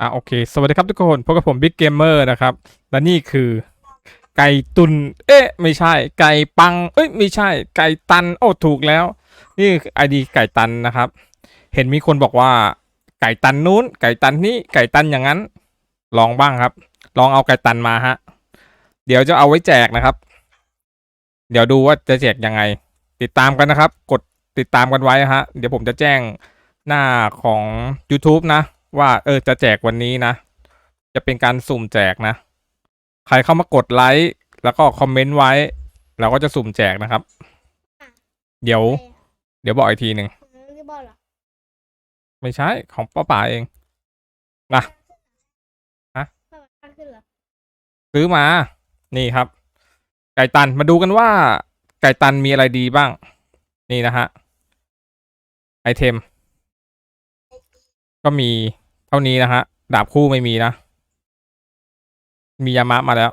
อะโอเค สวัสดีครับทุกคนพบกับผมบิ๊กเกมเมอร์นะครับ และนี่คือ ไก่ตุน เอ๊ะ ไม่ใช่ ไก่ปัง เอ้ย ไม่ใช่ ไก่ตัน โอ้ถูกแล้ว นี่ไอดีไก่ตันนะครับ เห็นมีคนบอกว่า ไก่ตันนู้น ไก่ตันนี้ ไก่ตันอย่างนั้น ลองบ้างครับ ลองเอาไก่ตันมาฮะ เดี๋ยวจะเอาไว้แจกนะครับ เดี๋ยวดูว่าจะแจกยังไง ติดตามกันนะครับ กดติดตามกันไว้ฮะ เดี๋ยวผมจะแจ้งหน้าของ YouTube นะ ว่าเออจะแจกวันนี้นะ จะเป็นการสุ่มแจกนะ ใครเข้ามากดไลค์แล้วก็คอมเมนต์ไว้ เราก็จะสุ่มแจกนะครับ เดี๋ยว เดี๋ยวบอกอีกทีหนึ่งของพี่บอลเหรอไม่ใช่ของป้าป๋าเองนะฮะถ้ามันตั้งขึ้นเหรอซื้อมา นี่ครับ ไก่ตันมาดูกันว่า ไก่ตันมีอะไรดีบ้าง นี่นะฮะ ไอเทม ก็มีเท่านี้นะฮะ ดาบคู่ไม่มีนะ มียามะมาแล้ว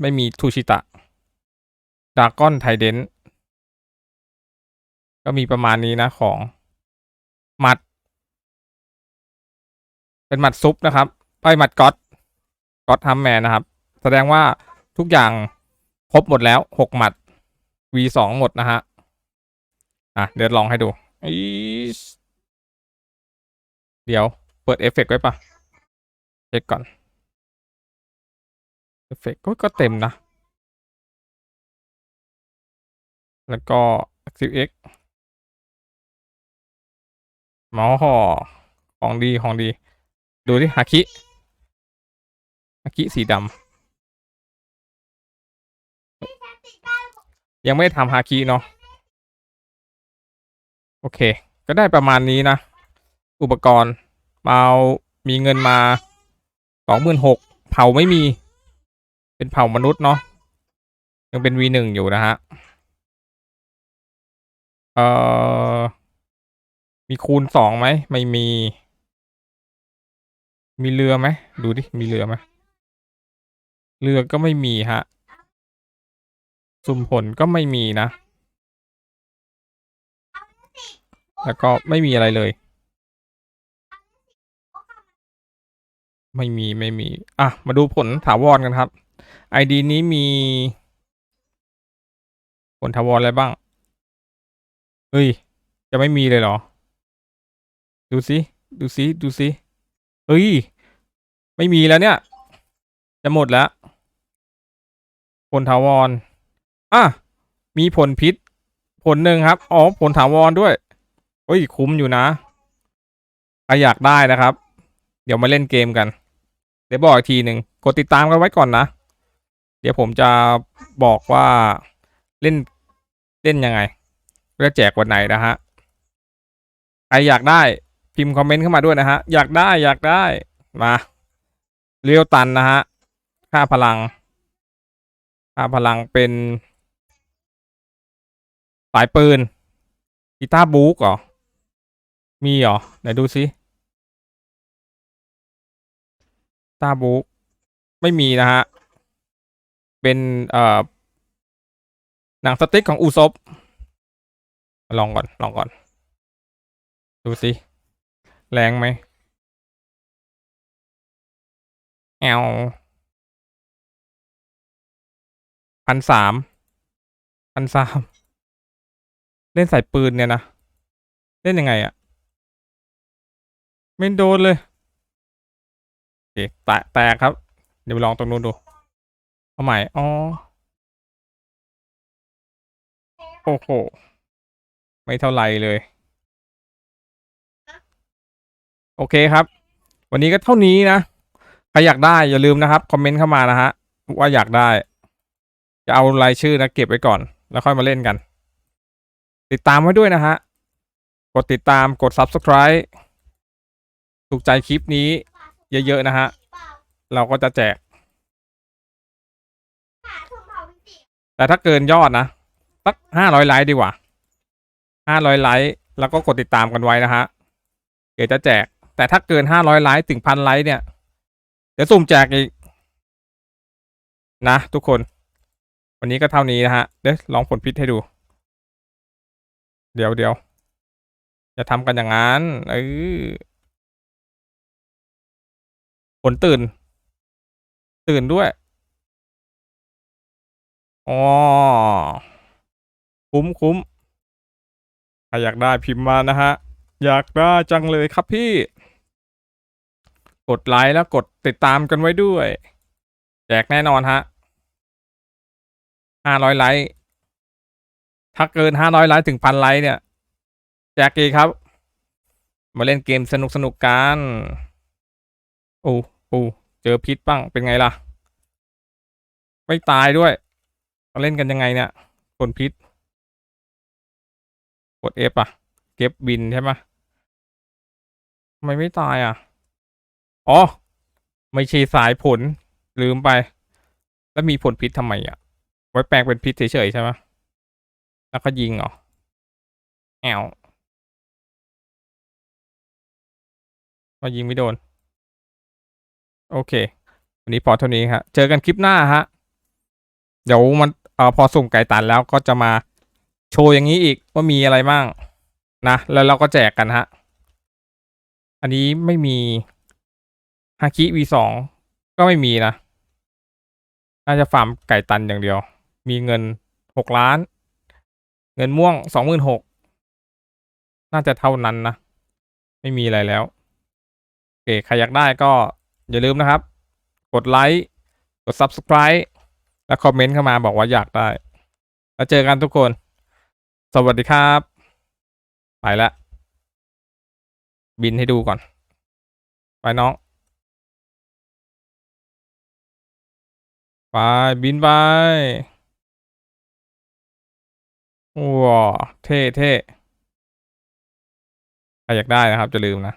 ไม่มีทูชิตะดากอนไทเดนก็มีประมาณนี้นะของหมัด เป็นหมัดซุปนะครับไอหมัดก๊อตก๊อตทัมแมนนะครับ แสดงว่าทุกอย่างครบหมดแล้วหกหมัด V สองหมดนะฮะ อะ เดี๋ยวลองให้ดูอี เดี๋ยว เปิดเอฟเฟกต์ไว้ปะเช็คก่อนเอฟเฟกต์ก็เต็มนะ แล้วก็ ActiveX หมอห่อของดีของดี ดูดิฮาคิฮาคิสีดำยังไม่ได้ทำฮาคิเนาะโอเค ก็ได้ประมาณนี้นะ อุปกรณ์เอามีเงินมาสองหมื่นหกเผาไม่มี เป็นเผ่ามนุษย์เนาะยังเป็น V หนึ่งอยู่นะฮะ เอ่อ มีคูณสองไหม ไม่มี มีเรือไหม ดูดิ มีเรือไหม เรือก็ไม่มีฮะ สุ่มผลก็ไม่มีนะ แล้วก็ไม่มีอะไรเลย ไม่มีไม่มี อะ มาดูผลถาวรกันครับ ID นี้มี ผลถาวรอะไรบ้าง เฮ้ย จะไม่มีเลยเหรอ ดูสิ ดูสิ ดูสิ เฮ้ย ไม่มีแล้วเนี่ย จะหมดแล้ว ผลถาวร อะ มีผลพิษ ผลหนึ่งครับ อ๋อ ผลถาวรด้วย เฮ้ย คุ้มอยู่นะใครอยากได้นะครับ เดี๋ยวมาเล่นเกมกัน ดี๋ยวบอกอีกทีหนึ่งกดติดตามกันไว้ก่อนนะ เดี๋ยวผมจะบอกว่าเล่นเล่นยังไงจะแจกวันไหนนะฮะใครอยากได้พิมพ์คอมเมนต์เข้ามาด้วยนะฮะ อยากได้อยากได้มาเรียวตันนะฮะ ค่าพลัง ค่าพลังเป็นสายปืนกีตาร์บุ๊กเหรอ มีเหรอไหนดูซิ ตาบุ๊กไม่มีนะฮะ เป็นเอ่อหนังสติ๊กของอูซบลองก่อน ลองก่อน ดูสิ แรงไหมแอลพันสามพันสามเล่นใส่ปืนเนี่ยนะ เล่นยังไงอะไม่โดนเลย เคแตกแตกครับ เดี๋ยวไปลองตรงนู้นดู เอาใหม่ อ๋อ โอ้โห ไม่เท่าไรเลย โอเคครับ วันนี้ก็เท่านี้นะ ใครอยากได้อย่าลืมนะครับ คอมเมนต์เข้ามานะฮะ ว่าอยากได้ จะเอารายชื่อนะเก็บไว้ก่อน แล้วค่อยมาเล่นกัน ติดตามไว้ด้วยนะฮะ กดติดตาม กด subscribe ถูกใจคลิปนี้ เยอะ ๆ นะฮะ เราก็จะแจก แต่ถ้าเกินยอดนะ สักห้าร้อยไลค์ดีกว่าห้าร้อยไลค์แล้วก็กดติดตามกันไว้นะฮะ เดี๋ยวจะแจก แต่ถ้าเกินห้าร้อยไลค์ถึงพันไลค์เนี่ย เดี๋ยวสุ่มแจกอีก นะทุกคน วันนี้ก็เท่านี้นะฮะ เดี๋ยวลองผลพิษให้ดู เดี๋ยวเดี๋ยวจะทำกันอย่างนั้น เออ ผลตื่น ตื่นด้วย อ๋อ คุ้มคุ้มใครอยากได้พิมพ์มานะฮะ อยากได้จังเลยครับพี่ กดไลค์แล้วกดติดตามกันไว้ด้วย แจกแน่นอนฮะห้าร้อยไลค์ ถ้าเกินห้าร้อยไลค์ถึงพันไลค์เนี่ย แจกอีกครับ มาเล่นเกมสนุกสนุกๆกันโอ้ ปูเจอพิษบ้างเป็นไงล่ะ ไม่ตายด้วยเราเล่นกันยังไงเนี่ยคนพิษ กด F อะ เก็บบินใช่ไหมทำไมไม่ตายอะ อ๋อ ไม่ใช่สายผลลืมไป แล้วมีผลพิษทำไมอะ ไว้แปลงเป็นพิษเฉยๆใช่ไหมแล้วก็ยิงเหรอแอวมายิงไม่โดน โอเค วันนี้พอเท่านี้ครับเจอกันคลิปหน้าฮะ เดี๋ยวมันเอ่อพอสุ่มไก่ตันแล้วก็จะมาโชว์อย่างนี้อีกว่ามีอะไรบ้างนะ แล้วเราก็แจกกันฮะ อันนี้ไม่มีฮาคิ V2 ก็ไม่มีนะ น่าจะฟาร์มไก่ตันอย่างเดียว มีเงินหกล้าน เงินม่วงสองหมื่นหกน่าจะเท่านั้นนะ ไม่มีอะไรแล้วโอเคใครอยากได้ก็ อย่าลืมนะครับ กดไลค์กด Subscribe และคอมเมนต์เข้ามาบอกว่าอยากได้ แล้วเจอกันทุกคน สวัสดีครับ ไปละ บินให้ดูก่อน ไปน้อง ไป บินไปว้าวเท่เท่ใครอยากได้นะครับ จะลืมนะ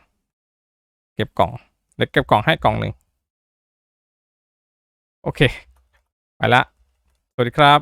เก็บกล่อง เดี๋ยวเก็บกล่องให้กล่องหนึ่งโอเค ไปละ สวัสดีครับ